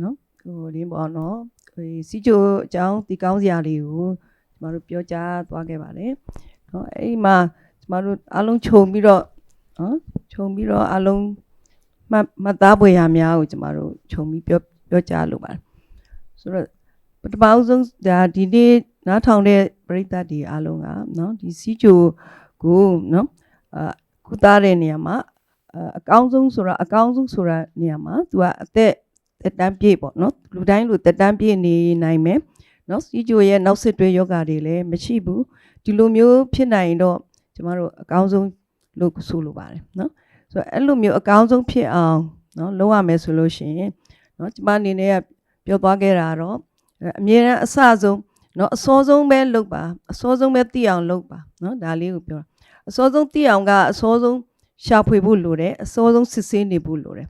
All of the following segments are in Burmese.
နော်ဟိုဒီပေါ့နော်ဟိုစီချိုအကြောင်းဒီကောင်းစရာလေးကိုကျမတို့ပြောကြားသွားခဲ့ပါတယ်နော်အဲ့ဒီမှာကျမတို့အားလုံးခြုံပြီးတော့နော်ခြုံပြီးတော့အားလုံးမှတ်မှတ်သားပွေရများကိုကျမတို့ခြုံပြီးပြောပြောကြားလိုပါတယ်ဆိုတော့ပထမအဆုံးဒါဒီနေ့နားထောင်တဲ့ပရိသတ်တွေအားလုံးကနော်ဒီစီချိုကိုနော်အာကုသတဲ့နေရာမှာ အာအကောင်းဆုံးဆိုတာအကောင်းဆုံးဆိုတာနေရာမှာသူကအသက်တက်တန်းပြည့်ပေါ့နော်လူတိုင်းလူတက်တန်းပြည့်နေနိုင်မယ်နော်စီချိုရဲ့နောက်ဆက်တွဲယောဂတွေလည်းမရှိဘူးဒီလိုမျိုးဖြစ်နိုင်ရင်တော့ကျမတို့အကောင်းဆုံးလို့ဆိုလိုပါတယ်နော်ဆိုတော့အဲ့လိုမျိုးအကောင်းဆုံးဖြစ်အောင်နော်လုပ်ရမယ်ဆိုလို့ရှိရင်နော်ကျမအနေနဲ့ကပြောသွားခဲ့တာတော့အဲ့အမြဲတမ်းအစဆုံးနော်အစောဆုံးပဲလုပ်ပါအစောဆုံးပဲသိအောင်လုပ်ပါနော်ဒါလေးကိုပြောတာအစောဆုံးသိအောင်ကအစောဆုံး ရှာဖွေဖို့လိုတယ်အစောဆုံးစစ်ဆေးနေဖို့လိုတယ်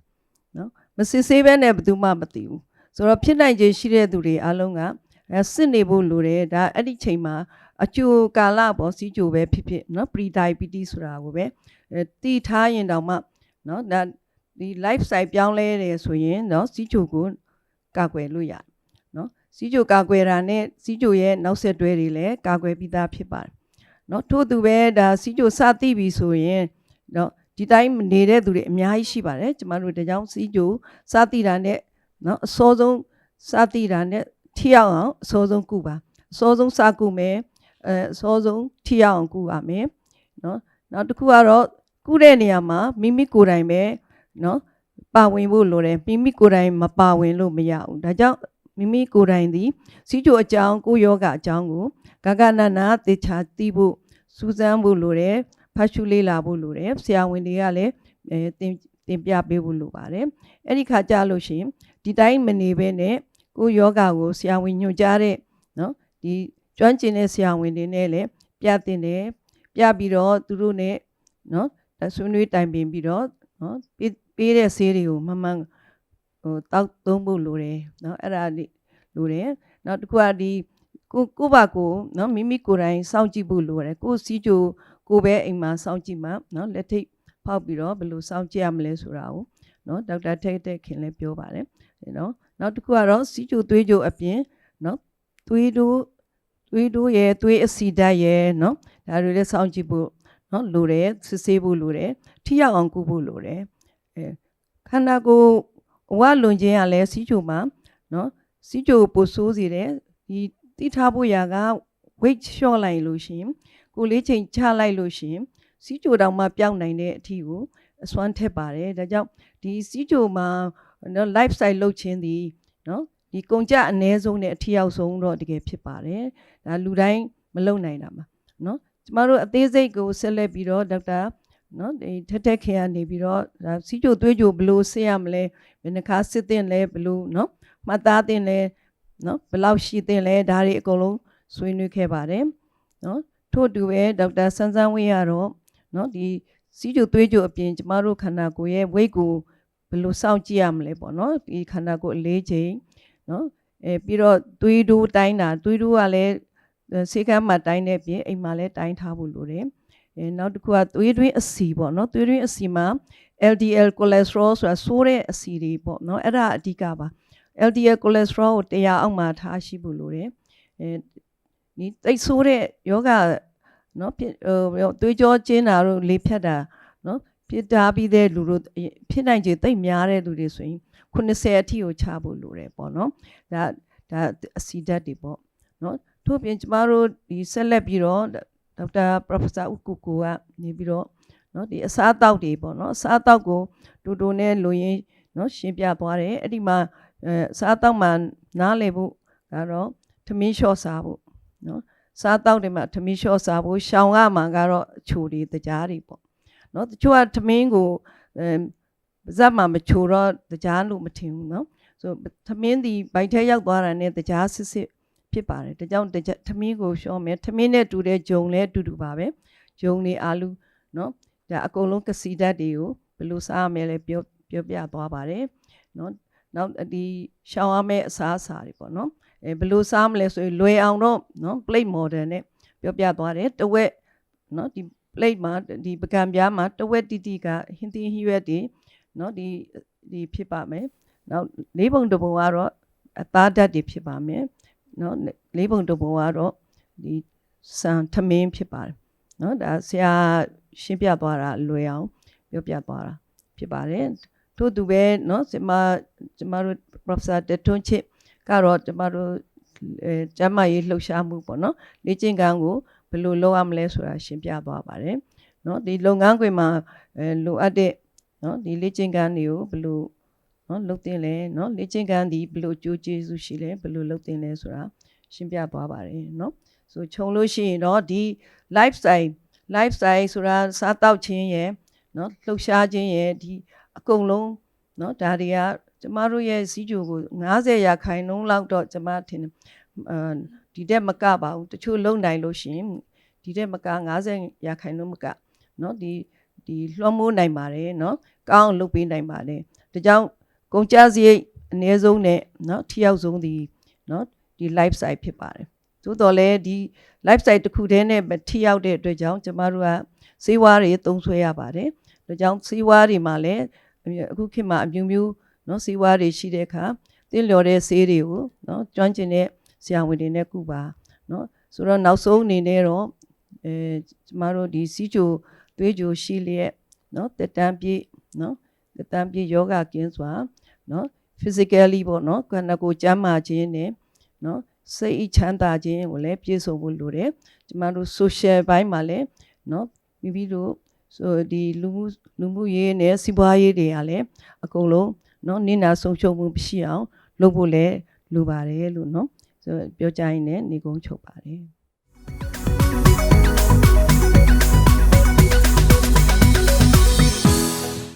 နော်မစစ်ဆေးဘဲနဲ့ဘယ်သူမှမသိဘူးဆိုတော့ဖြစ်နိုင်ခြေရှိတဲ့သူတွေအားလုံးကအဲစစ်နေဖို့လိုတယ်ဒါအဲ့ဒီချိန်မှာအကျိုးကာလပေါ့စီကြိုပဲဖြစ်ဖြစ်နော် pre diabetes ဆိုတာကိုပဲအဲတီထားရင်တောင်မှနော်ဒါဒီ life style ပြောင်းလဲတယ်ဆိုရင်နော်စီကြိုကိုကာကွယ်လို့ရတယ်နော်စီကြိုကာကွယ်တာနဲ့စီကြိုရဲ့နောက်ဆက်တွဲတွေလည်းကာကွယ်ပြီးသားဖြစ်ပါတယ်နော်ထို့သူပဲဒါစီကြိုစသိပြီဆိုရင်နော် ဒီတိုင်းနေတဲ့သူတွေအများကြီးရှိပါတယ်ကျမတို့တကြောင်စီကြိုစသိတာနဲ့နော်အစောဆုံးစသိတာနဲ့ထိရောက်အောင်အစောဆုံးကုပါအစောဆုံးစကုမယ်အဲအစောဆုံးထိရောက်အောင်ကုပါမယ်နော်နောက်တစ်ခုကတော့ကုတဲ့နေရာမှာမိမိကိုယ်တိုင်ပဲနော်ပါဝင်ဖို့လိုတယ်မိမိကိုယ်တိုင်မပါဝင်လို့မရဘူးဒါကြောင့်မိမိကိုယ်တိုင်သည်စီချိုအကြောင်းကိုယောဂအကြောင်းကိုဂဂနနာသေချာသိဖို့စူးစမ်းဖို့လိုတယ် ဖတ်ရှုလေ့လာဖို့လိုတယ်ဆရာဝန်တွေကလည်းအဲတင်တင်ပြပေးဖို့လိုပါတယ်အဲ့ဒီခါကြလို့ရှိရင်ဒီတိုင်းမနေဘဲနဲ့ကိုယောဂကိုဆရာဝန်ညွှန်ကြားတဲ့နော်ဒီကျွမ်းကျင်တဲ့ဆရာဝန်တွေနဲ့လည်းပြတင်တယ်ပြပြီးတော့သူတို့ ਨੇ နော်ဒါဆွေးနွေးတိုင်ပင်ပြီးတော့နော်ပေးပေးတဲ့ဆေးတွေကိုမမှန်ဟိုတောက်သုံးဖို့လိုတယ်နော်အဲ့ဒါလေးလိုတယ်နောက်တစ်ခုကဒီကိုကိုယ့်ဘာကိုနော်မိမိကိုယ်တိုင်စောင့်ကြည့်ဖို့လိုတယ်ကိုယ်စီးကြို ကိုယ်ပဲအိမ်မှာစောင့်ကြည့်မှနော်လက်ထိတ်ဖောက်ပြီးတော့ဘယ်လိုစောင့်ကြည့်ရမလဲဆိုတာကိုနော်ဒေါက်တာထိတ်တဲ့ခင်လည်းပြောပါတယ်နော်နောက်တစ်ခုကတော့စီးကြိုသွေးကြိုအပြင်နော်သွေးတို့သွေးတို့ရဲ့သွေးအဆီဓာတ်ရဲ့နော်ဒါတွေလည်းစောင့်ကြည့်ဖို့နော်လိုတယ်စစ်ဆေးဖို့လိုတယ်ထိရောက်အောင်ကုဖို့လိုတယ်အဲခန္ဓာကိုယ်အဝလွန်ခြင်းကလည်းစီးကြိုမှာနော်စီးကြိုပိုဆိုးစေတယ်ဒီတိထားဖို့ရာက weight လျှော့လိုက်လို့ရှရင် ကိုယ်လေးချိန်ချလိုက်လို့ရှရင်စီးကြိုတောင်မှပျောက်နိုင်တဲ့အထီကိုအစွမ်းထက်ပါတယ်ဒါကြောင့်ဒီစီးကြိုမှာနော် life style လုပ်ခြင်းဒီနော်ဒီကုန်ကြအ ਨੇ ဆုံးနဲ့အထီရောက်ဆုံးတော့တကယ်ဖြစ်ပါတယ်ဒါလူတိုင်းမလုံနိုင်တာမှာနော်ကျမတို့အသေးစိတ်ကိုဆက်လက်ပြီးတော့ဒေါက်တာနော်ဒီထက်ထက်ခင်ကနေပြီးတော့ဒါစီးကြိုသွေးကြိုဘယ်လို့ဆင်းရမလဲဘယ်နှခါစစ်တဲ့လဲဘယ်လို့နော်မှတ်သားတဲ့လဲနော်ဘယ်လောက်ရှိတဲ့လဲဒါတွေအကုန်လုံးဆွေးနွေးခဲ့ပါတယ်နော် ထို့အတူပဲဒေါက်တာဆန်းဆန်းဝင်းကတော့နော်ဒီစီးကြိုသွေးကြိုအပြင်ကျမတို့ခန္ဓာကိုယ်ရဲ့ weight ကိုဘယ်လိုစောင့်ကြည့်ရမလဲပေါ့နော်ဒီခန္ဓာကိုယ်အလေးချိန်နော်အဲပြီးတော့သွေးတိုးတိုင်းတာသွေးတိုးကလည်းဆေးကမ်းမှာတိုင်းတဲ့ပြင်အိမ်မှာလည်းတိုင်းထားဖို့လိုတယ်အဲနောက်တစ်ခုကသွေးတွင်းအဆီပေါ့နော်သွေးတွင်းအဆီမှာ LDL cholesterol ဆိုတာဆိုးတဲ့အဆီတွေပေါ့နော်အဲ့ဒါအဓိကပါ LDL cholesterol ကို100အောက်မှာထားရှိဖို့လိုတယ်အဲ ဒီတိတ်ဆိုးတဲ့ယောဂနော်ဖြစ်ဟိုသွေးကြောကျင်းတာတို့လေဖြတ်တာနော်ဖြစ်တာပြီးတဲ့လူတို့ဖြစ်နိုင်ခြေတိတ်များတဲ့လူတွေဆိုရင်80အထိကိုချဖို့လိုတယ်ပေါ့နော်ဒါဒါအဆီဓာတ်တွေပေါ့နော်ထို့ပြင်ကျမတို့ဒီဆက်လက်ပြီးတော့ဒေါက်တာ Professor ဦးကိုကိုကနေပြီးတော့နော်ဒီအစားအသောက်တွေပေါ့နော်အစားအသောက်ကိုတူတူနဲ့လူရင်းနော်ရှင်းပြသွားတယ်အဲ့ဒီမှာအဲအစားအသောက်မှာနားလည်ဖို့ကတော့သမင်းလျှော့စားဖို့ နော်စားတောက်တွေမှာသမင်းလျှော့စားဖို့ရှောင်ကမှကတော့အချိုတွေတကြားတွေပေါ့နော်တချို့ကသမင်းကိုအဲပါဇက်မှာမချိုတော့တကြားလို့မထင်ဘူးနော်ဆိုသမင်းဒီဘိုက်ထဲရောက်သွားတာနဲ့တကြားစစ်စစ်ဖြစ်ပါတယ်ဒါကြောင့်သမင်းကိုရှော့မယ်သမင်းနဲ့တူတဲ့ဂျုံလည်းအတူတူပါပဲဂျုံတွေအာလူနော်ဒါအကုန်လုံးကစီဓာတ်တွေကိုဘယ်လိုစားရမလဲပြောပြောပြသွားပါတယ်နော်နောက်ဒီရှောင်ရမယ့်အစားအစာတွေပေါ့နော် အဲဘယ်လိုစားမလဲဆိုရင်လွယ်အောင်တော့နော် plate model နဲ့ပြောပြသွားတယ်တဝက်နော်ဒီ plate မှာဒီပကံပြားမှာတဝက်တိတိကဟင်းသီးဟိရွက်တွေနော်ဒီဒီဖြစ်ပါမယ်နောက်လေးပုံတစ်ပုံကတော့အသားဓာတ်တွေဖြစ်ပါမယ်နော်လေးပုံတစ်ပုံကတော့ဒီစံထမင်းဖြစ်ပါတယ်နော်ဒါဆရာရှင်းပြသွားတာလွယ်အောင်ပြောပြသွားတာဖြစ်ပါတယ်ထို့သူပဲနော်ကျမကျမတို့ professor တထွန်းချစ် ကတော့ကျမတို့အဲကျမရေးလှုပ်ရှားမှုပေါ့နော်လေ့ကျင့်ခန်းကိုဘယ်လိုလုပ်ရမလဲဆိုတာရှင်းပြသွားပါတယ်နော်ဒီလုပ်ငန်းခွင်မှာအဲလိုအပ်တဲ့နော်ဒီလေ့ကျင့်ခန်းတွေကိုဘယ်လိုနော်လုပ်တင်လဲနော်လေ့ကျင့်ခန်းဒီဘယ်လိုကြိုးကျေးဇူးရှိလဲဘယ်လိုလုပ်တင်လဲဆိုတာရှင်းပြသွားပါတယ်နော်ဆိုခြုံလို့ရှိရင်တော့ဒီ lifestyle lifestyle ဆိုတာစားတောက်ခြင်းရဲ့နော်လှုပ်ရှားခြင်းရဲ့ဒီအကုန်လုံးနော်ဒါတွေက ကျမတို့ရဲ့စီးကြိုကို90ရာခိုင်နှုန်းလောက်တော့ကျမထင်တယ်အဲဒီတက်မကပါဘူးတချို့လုံနိုင်လို့ရှရင်ဒီတက်မက90ရာခိုင်နှုန်းမကနော်ဒီဒီလွှမ်းမိုးနိုင်ပါတယ်နော်ကောင်းအောင်လုပ်ပေးနိုင်ပါတယ်ဒါကြောင့်ကုန်ကြစရိတ်အနည်းဆုံးနဲ့နော်ထိရောက်ဆုံးဒီနော်ဒီ life site ဖြစ်ပါတယ်သို့တော်လည်းဒီ life site တစ်ခုတည်းနဲ့မထိရောက်တဲ့အတွက်ကြောင့်ကျမတို့ကစေဝါးတွေသုံးဆွဲရပါတယ်ဒါကြောင့်စေဝါးတွေမှာလည်းအခုခေတ်မှာအမျိုးမျိုး နော်စေဝါးတွေရှိတဲ့အခါသင်လျော်တဲ့ဆေးတွေကိုနော်ကျွမ်းကျင်တဲ့ဆရာဝန်တွေနဲ့ကုပါနော်ဆိုတော့နောက်ဆုံးအနေနဲ့တော့အဲကျမတို့ဒီစီးချိုသွေးကြိုရှိလျက်နော်တက်တန်းပြည့်နော်တက်တန်းပြည့်ယောဂကင်းစွာနော် physically ပေါ့နော်ခန္ဓာကိုယ်ကျန်းမာခြင်းနဲ့နော်စိတ်ချမ်းသာခြင်းကိုလည်းပြည့်စုံဖို့လိုတယ်ကျမတို့ social ဘိုင်းမှာလည်းနော်မိမိတို့ဆိုဒီလူမှုလူမှုရေးနဲ့စီးပွားရေးတွေကလည်းအကုန်လုံး နော်နင့်နာဆုံးရှုံးမှုမရှိအောင်လုပ်ဖို့လည်းလိုပါတယ်လို့နော်ဆိုပြောကြရင်လည်းနေကုန်းချုပ်ပါတယ်